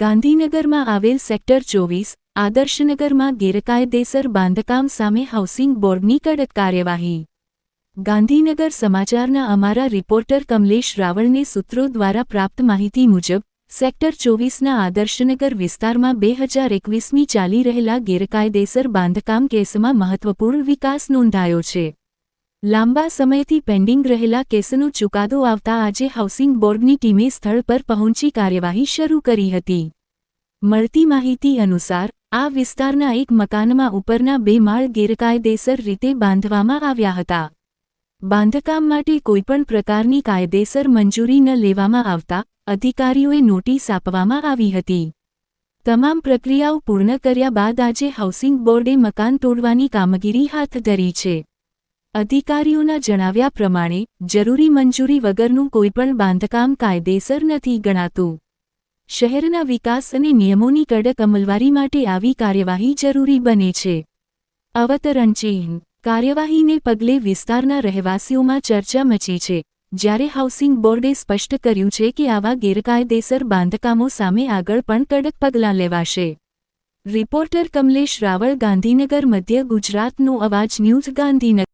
ગાંધીનગરમાં આવેલ સેક્ટર ચોવીસ, આદર્શનગરમાં ગેરકાયદેસર બાંધકામ સામે હાઉસિંગ બોર્ડની કડક કાર્યવાહી. ગાંધીનગર સમાચારના અમારા રિપોર્ટર કમલેશ રાવળને સૂત્રો દ્વારા પ્રાપ્ત માહિતી મુજબ, સેક્ટર ચોવીસના આદર્શનગર વિસ્તારમાં બે હજાર એકવીસમી ચાલી રહેલા ગેરકાયદેસર બાંધકામ કેસમાં મહત્વપૂર્ણ વિકાસ નોંધાયો છે. લાંબા સમયથી પેન્ડિંગ રહેલા કેસનો ચુકાદો આવતા આજે હાઉસિંગ બોર્ડની ટીમે સ્થળ પર પહોંચી કાર્યવાહી શરૂ કરી હતી. મળતી માહિતી અનુસાર, આ વિસ્તારના એક મકાનમાં ઉપરના બે માળ ગેરકાયદેસર રીતે બાંધવામાં આવ્યા હતા. બાંધકામ માટે કોઈપણ પ્રકારની કાયદેસર મંજૂરી ન લેવામાં આવતા, અધિકારીઓએ નોટિસ આપવામાં આવી હતી. તમામ પ્રક્રિયાઓ પૂર્ણ કર્યા બાદ આજે હાઉસિંગ બોર્ડે મકાન તોડવાની કામગીરી હાથ ધરી છે. અધિકારીઓના જણાવ્યા પ્રમાણે, જરૂરી મંજૂરી વગરનું કોઈપણ બાંધકામ કાયદેસર નથી ગણાતું. શહેરના વિકાસ અને નિયમોની કડક અમલવારી માટે આવી કાર્યવાહી જરૂરી બને છે. અવતરણ ચિહ્ન. કાર્યવાહીને પગલે વિસ્તારના રહેવાસીઓમાં ચર્ચા મચી છે, જ્યારે હાઉસિંગ બોર્ડે સ્પષ્ટ કર્યું છે કે આવા ગેરકાયદેસર બાંધકામો સામે આગળ પણ કડક પગલાં લેવાશે. રિપોર્ટર કમલેશ રાવળ ગાંધીનગર, મધ્ય ગુજરાતનો અવાજ ન્યૂઝ ગાંધીનગર.